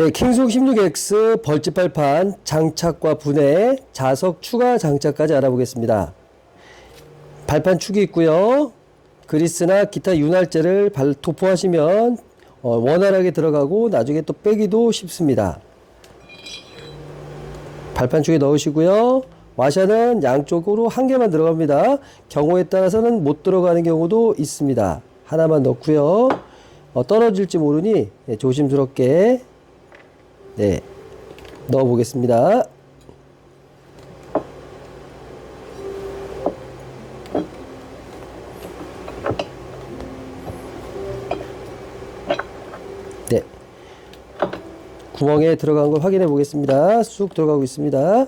네, 킹속 16X 벌집 발판 장착과 분해, 자석 추가 장착까지 알아보겠습니다. 발판 축이 있고요. 그리스나 기타 윤활제를 발 도포하시면 어, 원활하게 들어가고 나중에 또 빼기도 쉽습니다. 발판 축에 넣으시고요. 와샤는 양쪽으로 한 개만 들어갑니다. 경우에 따라서는 못 들어가는 경우도 있습니다. 하나만 넣고요. 어, 떨어질지 모르니 네, 조심스럽게 네, 넣어 보겠습니다. 네. 구멍에 들어간 걸 확인해 보겠습니다. 쑥 들어가고 있습니다.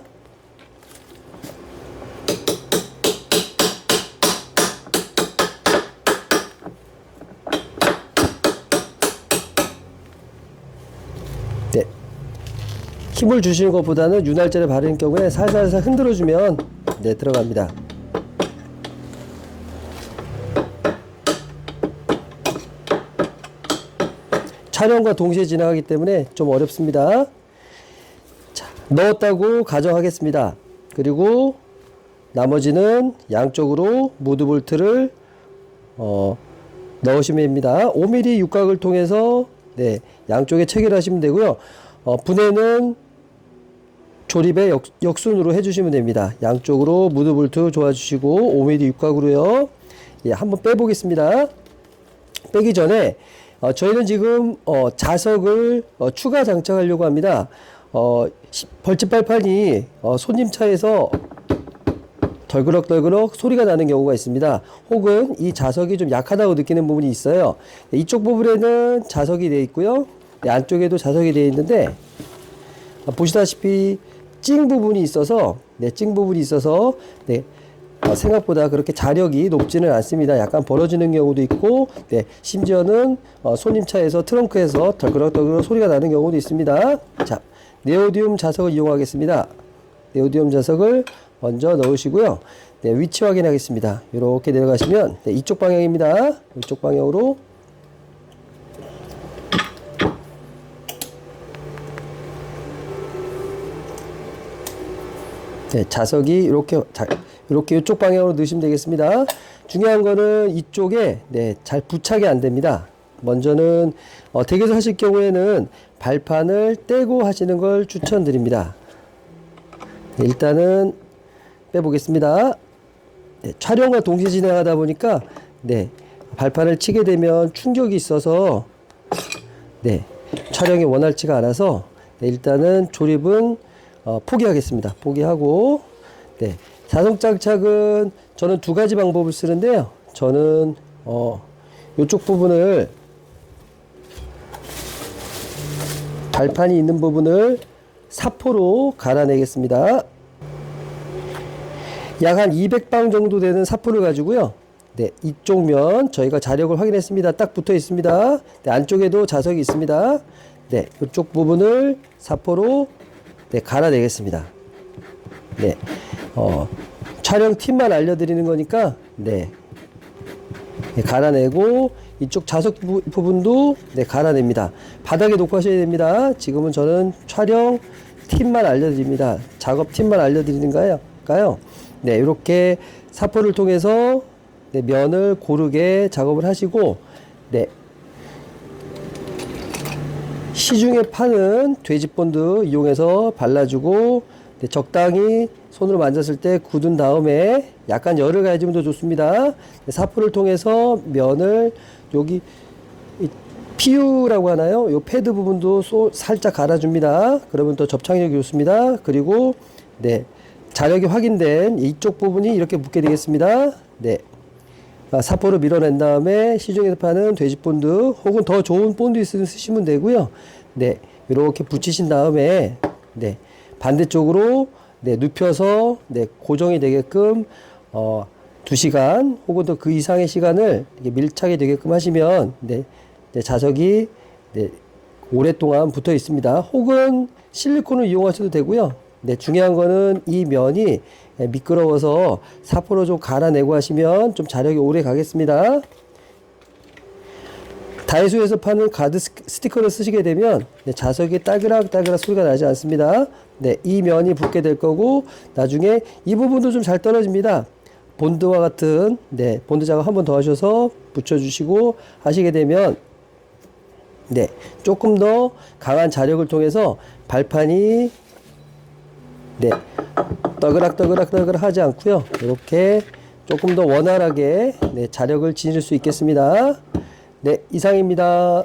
힘을 주시는 것보다는 윤활제를 바르는 경우에 살살살 흔들어 주면 네, 들어갑니다. 촬영과 동시에 진행하기 때문에 좀 어렵습니다. 자, 넣었다고 가정하겠습니다. 그리고 나머지는 양쪽으로 무드 볼트를 어, 넣으시면 됩니다. 5mm 육각을 통해서 네, 양쪽에 체결하시면 되고요. 어, 분해는 조립의 역, 역순으로 해주시면 됩니다. 양쪽으로 무드 볼트 조아주시고 5mm 육각으로요. 예, 한번 빼보겠습니다. 빼기 전에 어, 저희는 지금 어, 자석을 어, 추가 장착하려고 합니다. 어, 시- 벌집 발판이 어, 손님 차에서 덜그럭덜그럭 소리가 나는 경우가 있습니다. 혹은 이 자석이 좀 약하다고 느끼는 부분이 있어요. 네, 이쪽 부분에는 자석이 되어 있고요. 네, 안쪽에도 자석이 되어 있는데 어, 보시다시피 찡 부분이 있어서 네, 찡 부분이 있어서 네, 어, 생각보다 그렇게 자력이 높지는 않습니다. 약간 벌어지는 경우도 있고, 네, 심지어는 어, 손님 차에서 트렁크에서 덜그럭덜그럭 소리가 나는 경우도 있습니다. 자, 네오디움 자석을 이용하겠습니다. 네오디움 자석을 먼저 넣으시고요. 네, 위치 확인하겠습니다. 이렇게 내려가시면 네, 이쪽 방향입니다. 이쪽 방향으로 네, 자석이 이렇게 자, 이렇게 이쪽 방향으로 넣으시면 되겠습니다. 중요한 거는 이쪽에 네, 잘 부착이 안 됩니다. 먼저는 어, 댁에서 하실 경우에는 발판을 떼고 하시는 걸 추천드립니다. 네, 일단은 빼보겠습니다. 네, 촬영과 동시에 진행하다 보니까 네, 발판을 치게 되면 충격이 있어서 네, 촬영이 원활치가 않아서 네, 일단은 조립은 어, 포기하겠습니다. 포기하고 네, 자동 장착은 저는 두 가지 방법을 쓰는데요. 저는 어, 이쪽 부분을 발판이 있는 부분을 사포로 갈아내겠습니다. 약 한 200방 정도 되는 사포를 가지고요. 네, 이쪽 면 저희가 자력을 확인했습니다. 딱 붙어 있습니다. 네, 안쪽에도 자석이 있습니다. 네, 이쪽 부분을 사포로 네, 갈아내겠습니다. 네, 어, 촬영 팁만 알려드리는 거니까 네, 네, 갈아내고 이쪽 자석 부, 부분도 네, 갈아냅니다. 바닥에 놓고 하셔야 됩니다. 지금은 저는 촬영 팁만 알려드립니다. 작업 팁만 알려드리는가요? 가요. 네, 이렇게 사포를 통해서 네, 면을 고르게 작업을 하시고 네, 시중에 파는 돼지 본드 이용해서 발라주고 네, 적당히 손으로 만졌을 때 굳은 다음에 약간 열을 가해주면 더 좋습니다. 네, 사포를 통해서 면을 여기 이 피유라고 하나요? 요 패드 부분도 소, 살짝 갈아줍니다. 그러면 더 접착력이 좋습니다. 그리고 네 자력이 확인된 이쪽 부분이 이렇게 붙게 되겠습니다. 네. 아, 사포로 밀어낸 다음에 시중에서 파는 돼지 본드 혹은 더 좋은 본드 있으면 쓰시면 되고요. 네, 이렇게 붙이신 다음에 네 반대쪽으로 네 눕혀서 네 고정이 되게끔 어. 2시간 혹은 더 그 이상의 시간을 밀착이 되게끔 하시면 네, 네 자석이 네, 오랫동안 붙어 있습니다. 혹은 실리콘을 이용하셔도 되고요. 네, 중요한 거는 이 면이 예, 미끄러워서 사포로 좀 갈아내고 하시면 좀 자력이 오래 가겠습니다. 다이소에서 파는 가드 스- 스티커를 쓰시게 되면 네, 자석이 딸그락딸그락 소리가 나지 않습니다. 네, 이 면이 붙게 될 거고 나중에 이 부분도 좀 잘 떨어집니다. 본드와 같은 네, 본드 작업 한 번 더 하셔서 붙여주시고 하시게 되면 네, 조금 더 강한 자력을 통해서 발판이 네, 떠그락 떠그락 떠그락 하지 않고요. 이렇게 조금 더 원활하게 네, 자력을 지닐 수 있겠습니다. 네, 이상입니다.